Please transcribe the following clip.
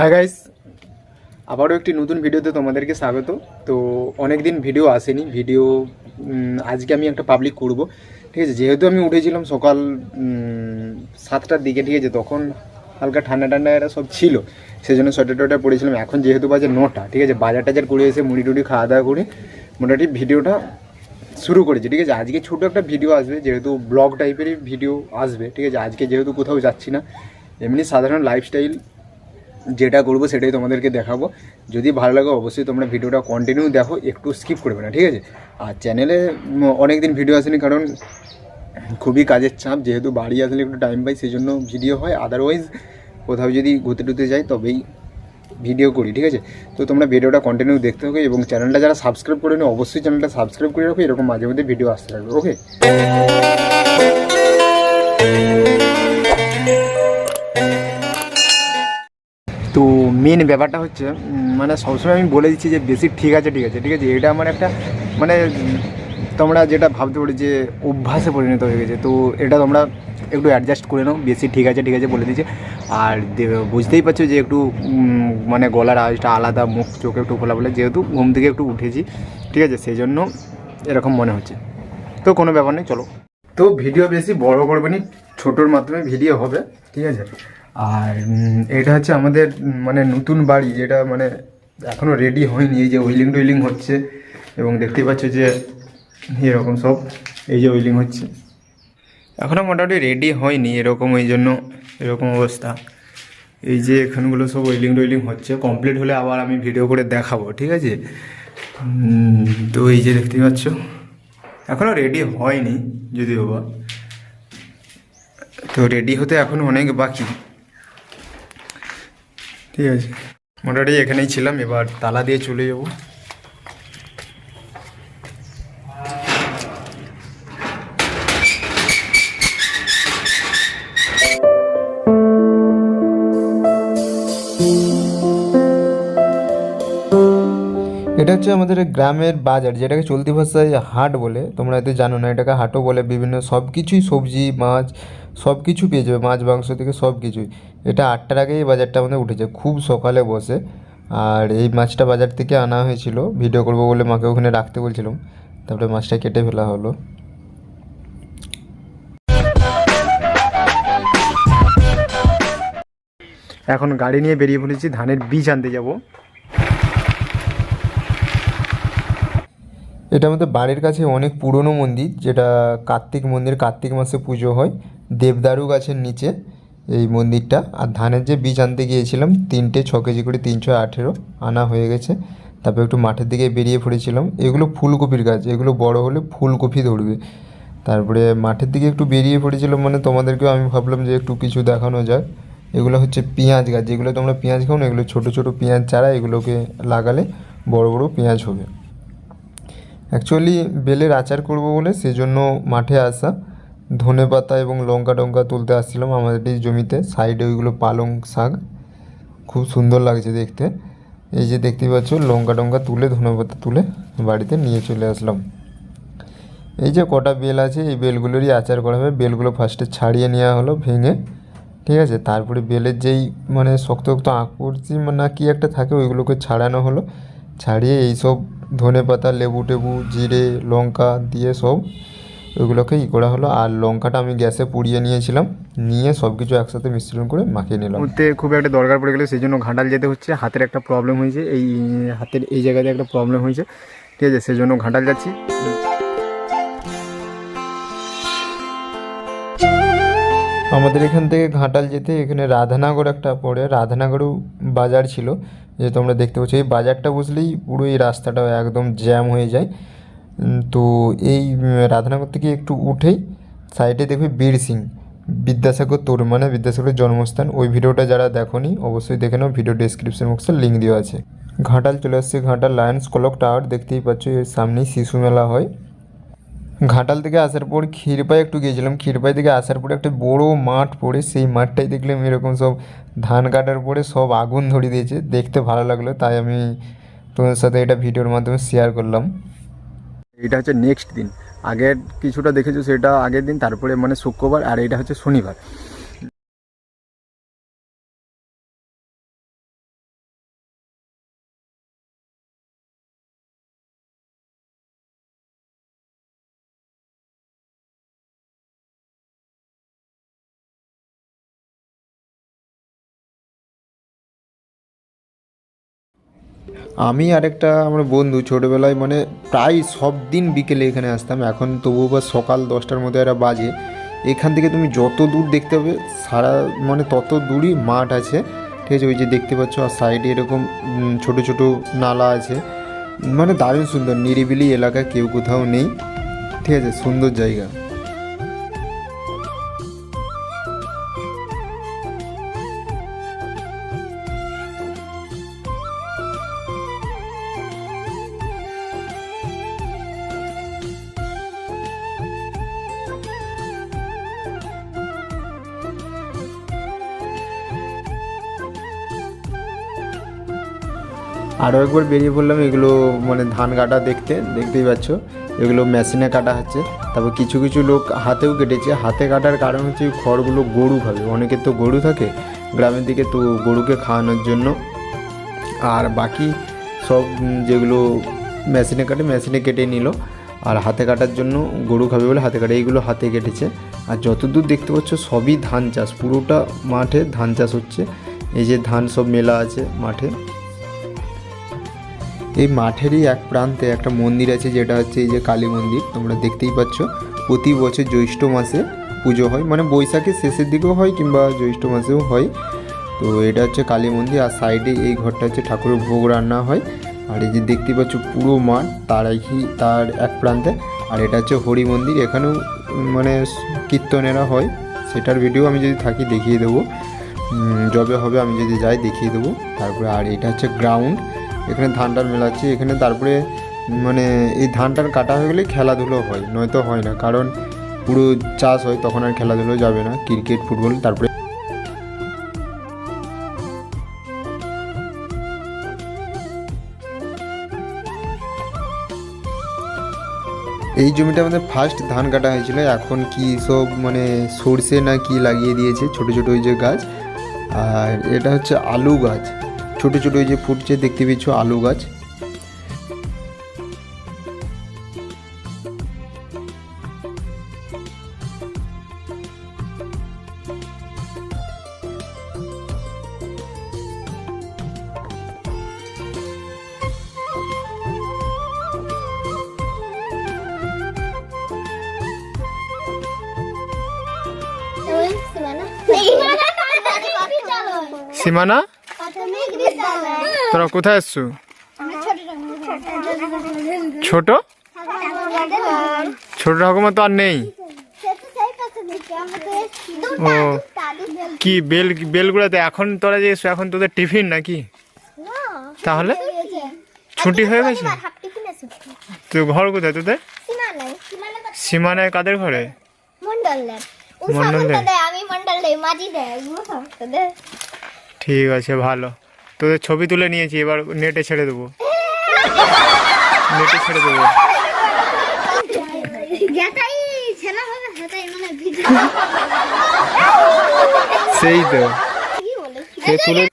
হ্যাঁ গাইস আবারও একটি নতুন ভিডিওতে তোমাদেরকে স্বাগত। তো অনেক দিন ভিডিও আসেনি। ভিডিও আজকে আমি একটা পাবলিক করব। ঠিক আছে? যেহেতু আমি উঠেছিলাম সকাল সাতটার দিকে, ঠিক আছে? তখন হালকা ঠান্ডা ঠান্ডা এরা সব ছিল। সেই জন্য সোয়েটার টোয়েটার পড়েছিলাম এখন যেহেতু বাজে নটা, ঠিক আছে? বাজার টাজার করে এসে মুড়ি টুড়ি খাওয়া দাওয়া করে মোটামুটি ভিডিওটা শুরু করেছি, ঠিক আছে? আজকে ছোটো একটা ভিডিও আসবে, যেহেতু ব্লগ টাইপেরই ভিডিও আসবে, ঠিক আছে? আজকে যেহেতু কোথাও যাচ্ছি না, এমনি সাধারণ লাইফস্টাইল যেটা করব সেটাই তোমাদেরকে দেখাবো। যদি ভালো লাগে অবশ্যই তোমরা ভিডিওটা কন্টিনিউ দেখো, একটু স্কিপ করবে না, ঠিক আছে? আর চ্যানেলে অনেক দিন ভিডিও আসেনি কারণ খুবই কাজের চাপ, যেহেতু বাড়ি আসলে একটু টাইম পাই সেই জন্য ভিডিও হয়। আদারওয়াইজ কোথাও যদি ঘুরতে টুতে যাই, তবেই ভিডিও করি, ঠিক আছে? তো তোমরা ভিডিওটা কন্টিনিউ দেখতে হবে এবং চ্যানেলটা যারা সাবস্ক্রাইব করে অবশ্যই চ্যানেলটা সাবস্ক্রাইব করে রাখো, এরকম মাঝে মধ্যে ভিডিও আসতে থাকবে ওকে তো মেন ব্যাপারটা হচ্ছে মানে সবসময় আমি বলে দিচ্ছি যে বেশি ঠিক আছে ঠিক আছে ঠিক আছে, এটা আমার একটা মানে তোমরা যেটা ভাবতে পারি যে অভ্যাসে পরিণত হয়ে গেছে, তো এটা তোমরা একটু অ্যাডজাস্ট করে নাও বেশি ঠিক আছে ঠিক আছে বলে দিচ্ছে আর বুঝতেই পারছ যে একটু মানে গলার আওয়াজটা আলাদা, মুখ, চোখ একটু খোলা বলে যেহেতু ঘুম থেকে একটু উঠেছি, ঠিক আছে সেই জন্য এরকম মনে হচ্ছে। তো কোনো ব্যাপার নেই, চলো। তো ভিডিও বেশি বড় করবে নি, ছোটোর মাধ্যমে ভিডিও হবে, ঠিক আছে? আর এটা হচ্ছে আমাদের মানে নতুন বাড়ি যেটা মানে এখনও রেডি হয়নি, এই যে ওয়েলিং টুইলিং হচ্ছে এবং দেখতেই পাচ্ছ যে এরকম সব, এই যে ওয়েলিং হচ্ছে। এখনও মোটামুটি রেডি হয়নি এরকম, এই জন্য এরকম অবস্থা। এই যে এখানগুলো সব ওয়েলিং টোয়েলিং হচ্ছে কমপ্লিট হলে আবার আমি ভিডিও করে দেখাবো, ঠিক আছে? তো এই যে দেখতেই পাচ্ছ এখনও রেডি হয়নি যদিও বা। তো রেডি হতে এখন অনেক বাকি। ঠিক আছে। মোটামুটি এখানেই ছিলাম এবার তালা দিয়ে চলে যাব। এটা হচ্ছে আমাদের গ্রামের বাজার, যেটাকে চলতি ভাষায় হাট বলে। তোমরা হয়তো জানো না, এটাকে হাটও বলে। বিভিন্ন সব কিছুই সবজি, মাছ সব কিছু পেয়ে যাবে, মাছ, মাংস থেকে সব কিছুই এটা আটটার আগেই বাজারটা আমাদের উঠেছে, খুব সকালে বসে। আর এই মাছটা বাজার থেকে আনা হয়েছিল। ভিডিও করব বলে মাকে ওখানে রাখতে বলছিলাম। তারপরে মাছটা কেটে ফেলা হলো। এখন গাড়ি নিয়ে বেরিয়ে পড়েছি, ধানের বীজ আনতে যাব। এটা আমাদের বাড়ির কাছে অনেক পুরনো মন্দির, যেটা কার্তিক মন্দির, কার্তিক মাসে পুজো হয়। দেবদারু গাছের নিচে এই মন্দিরটা। আর ধানের যে বীজ আনতে গিয়েছিলাম, তিনটে, ছ কেজি করে তিনশো আঠেরো আনা হয়ে গেছে। তারপর একটু মাঠের দিকে বেরিয়ে পড়েছিলাম। এগুলো ফুলকপির গাছ, এগুলো বড় হলে ফুলকপি ধরবে। তারপরে মাঠের দিকে একটু বেরিয়ে পড়েছিলাম মানে তোমাদেরকেও আমি ভাবলাম যে একটু কিছু দেখানো যাক। এগুলো হচ্ছে পেঁয়াজ গাছ, যেগুলো তোমরা পেঁয়াজ খাও না, এগুলো ছোটো ছোটো পেঁয়াজ চারা, এগুলোকে লাগালে বড় বড় পেঁয়াজ হবে। অ্যাকচুয়ালি বেলের আচার করব বলে সেজন্য মাঠে আসা, ধনে পাতা এবং লঙ্কা টঙ্কা তুলতে আসছিলাম আমাদের এই জমিতে। সাইডে ওইগুলো পালং শাক, খুব সুন্দর লাগছে দেখতে। এই যে দেখতেই পাচ্ছ, লঙ্কা টঙ্কা তুলে, ধনে পাতা তুলে বাড়িতে নিয়ে চলে আসলাম। এই যে কটা বেল আছে, এই বেলগুলোরই আচার করা হবে। বেলগুলো ফার্স্টে ছাড়িয়ে নেওয়া হলো, ভেঙে, ঠিক আছে? তারপরে বেলের যেই মানে শক্ত শক্ত আঁকুরচি না কি একটা থাকে, ওইগুলোকে ছাড়ানো হলো। ছাড়িয়ে এইসব ধনে পাতা লেবু টেবু জিরে লঙ্কা দিয়ে সব ওইগুলোকে ই করা হলো। আর লঙ্কাটা আমি গ্যাসে পুড়িয়ে নিয়েছিলাম। নিয়ে সব কিছু একসাথে মিশ্রণ করে মাখিয়ে নিলাম। মুহূর্তে খুব একটা দরকার পড়ে গেলে সেই জন্য ঘাটাল যেতে হচ্ছে। হাতের একটা প্রবলেম হয়েছে। এই হাতের এই জায়গাতে একটা প্রবলেম হয়েছে। ঠিক আছে সেজন্য ঘাটাল যাচ্ছি। আমাদের এখান থেকে ঘাটাল যেতে এখানে রাধানগর একটা পড়ে। রাধানগরও বাজার ছিল। যে তোমরা দেখতে পাচ্ছ, এই বাজারটা বসলেই পুরো এই রাস্তাটা একদম জ্যাম হয়ে যায়। তো এই রাধানগর থেকে একটু উঠেই সাইডে দেখবে বীর সিং, বিদ্যাসাগর তোর মানে বিদ্যাসাগরের জন্মস্থান। ওই ভিডিওটা যারা দেখোনি, অবশ্যই দেখে নাও, ভিডিও ডেসক্রিপশন বক্সে লিঙ্ক দেওয়া আছে। ঘাটাল চলে আসছে, ঘাটাল লায়ন্স ক্লক টাওয়ার দেখতেই পাচ্ছ, এর সামনেই শিশু মেলা হয়। ঘাটাল থেকে আসার পর ক্ষীরপাই একটু গিয়েছিলাম। ক্ষীরপাই থেকে আসার পরে একটা বড় মাঠ পড়ে, সেই মাঠটাই দেখলাম এরকম সব ধান কাটার পরে সব আগুন ধরিয়ে দিয়েছে। দেখতে ভালো লাগল, তাই আমি তোমাদের সাথে এটা ভিডিওর মাধ্যমে শেয়ার করলাম। এটা হচ্ছে নেক্সট দিন। আগের কিছুটা দেখেছ, সেটা আগের দিন, তারপরে মানে শুক্রবার, আর এটা হচ্ছে শনিবার। আমি আরেকটা আমার বন্ধু ছোটোবেলায় মানে প্রায় সব দিন বিকেলে এখানে আসতাম। এখন তবুও বা সকাল দশটার মধ্যে একটা বাজে। এখান থেকে তুমি যত দূর দেখতে হবে সারা মানে তত দূরই মাঠ আছে। ঠিক আছে, ওই যে দেখতে পাচ্ছ, আর সাইডে এরকম ছোট ছোট নালা আছে। মানে দারুণ সুন্দর, নিরিবিলি এলাকা, কেউ কোথাও নেই। ঠিক আছে, সুন্দর জায়গা। আরও একবার বেরিয়ে পড়লাম, এগুলো মানে ধান কাটা দেখতে, দেখতেই পাচ্ছ। এগুলো মেশিনে কাটা হচ্ছে। তারপর কিছু কিছু লোক হাতেও কেটেছে। হাতে কাটার কারণ হচ্ছে খড়গুলো গরু খাবে। অনেকের তো গরু থাকে গ্রামের দিকে, তো গরুকে খাওয়ানোর জন্য। আর বাকি সব যেগুলো মেশিনে কাটে মেশিনে কেটে নিল। আর হাতে কাটার জন্য গরু খাবে বলে হাতে কাটে। এইগুলো হাতে কেটেছে। আর যতদূর দেখতে পাচ্ছ, সবই ধান চাষ। পুরোটা মাঠে ধান চাষ হচ্ছে। এই যে ধান সব মেলা আছে মাঠে। এই মাঠেরই এক প্রান্তে একটা মন্দির আছে, যেটা হচ্ছে এই যে কালী মন্দির। তোমরা দেখতেই পাচ্ছ, প্রতি বছর জ্যৈষ্ঠ মাসে পুজো হয়। মানে বৈশাখের শেষের দিকেও হয় কিংবা জ্যৈষ্ঠ মাসেও হয়। তো এটা হচ্ছে কালী মন্দির, আর সাইডে এই ঘরটা হচ্ছে ঠাকুরের ভোগ রান্না হয়। আর এই যে দেখতেই পাচ্ছ পুরো মাঠ, তার একই, তার এক প্রান্তে। আর এটা হচ্ছে হরি মন্দির, এখানেও মানে কীর্তনেরা হয়। সেটার ভিডিও আমি যদি থাকি দেখিয়ে দেবো। যবে হবে আমি যদি যাই দেখিয়ে দেবো। তারপরে, আর এটা হচ্ছে গ্রাউন্ড। এখানে ধানটার মেলাচ্ছি এখানে তারপরে মানে এই ধানটার কাটা হয়ে গেলে খেলাধুলো হয়, নয়তো হয় না, কারণ পুরো চাষ হয়, তখন আর খেলাধুলো যাবে না, ক্রিকেট, ফুটবল, তারপরে এই জমিটা আমাদের ফার্স্ট ধান কাটা হয়েছিল, এখন কি সব মানে সর্ষে না কি লাগিয়ে দিয়েছে, ছোট ছোট ওই যে গাছ, আর এটা হচ্ছে আলু গাছ। ছোট ছোট ওই যে ফুটছে দেখতে পেয়েছ আলু গাছ? ওই তোরা কোথায় এসছো? ছোট? ছোট ঠাকুমা তো আর নেই। ও কি বেল বেলগুড়াতে এখন তোরা যে এখন তোদের টিফিন নাকি? তাহলে? ছুটি হয়ে গেছে? তো ঘর কোথায় তোদের? সীমানায় কাদের ঘরে? মন্ডল ঠিক আছে ভালো। তোদের ছবি তুলে নিয়েছি এবার নেটে ছেড়ে দেবো। নেটে ছেড়ে দেবো। মানে সেই তো। সে তুলে